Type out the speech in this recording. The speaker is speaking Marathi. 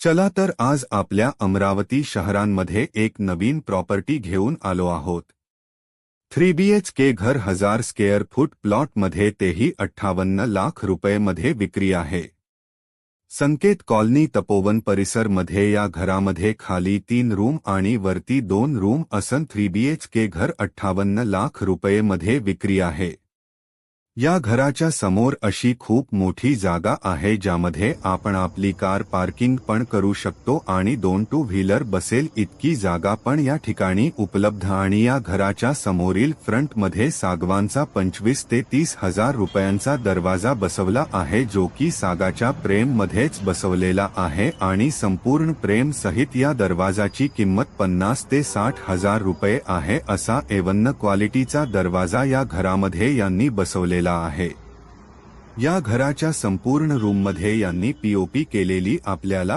चला तर आज आपल्या अमरावती शहरांमध्ये एक नवीन प्रॉपर्टी घेऊन आलो आहोत. थ्री बी एच के घर हज़ार स्क्वेअर फूट प्लॉटमध्ये तेही अठ्ठावन्न लाख रुपये विक्री आहे. संकेत कॉलनी तपोवन परिसर मध्ये या घरामध्ये खाली तीन रूम आणि वरती दोन रूम असन थ्री बी एच के घर अठ्ठावन्न लाख रुपये मध्ये विक्री आहे. या घराच्या समोर अशी खूप मोठी जागा आहे ज्यामध्ये आपण आपली कार पार्किंग पण करू शकतो आणि दोन टू व्हीलर बसेल इतकी जागा पण या ठिकाणी उपलब्ध आणि या घराच्या समोरील फ्रंटमध्ये सागवानचा पंचवीस ते तीस हजार रुपयांचा दरवाजा बसवला आहे जो की सागाच्या प्रेम मध्येच बसवलेला आहे आणि संपूर्ण प्रेम सहित या दरवाजाची किंमत पन्नास ते साठ हजार रुपये आहे असा एवन्न क्वालिटीचा दरवाजा या घरामध्ये यांनी बसवलेला आहे. या घराच्या संपूर्ण रूममध्ये यांनी पीओपी केलेली आपल्याला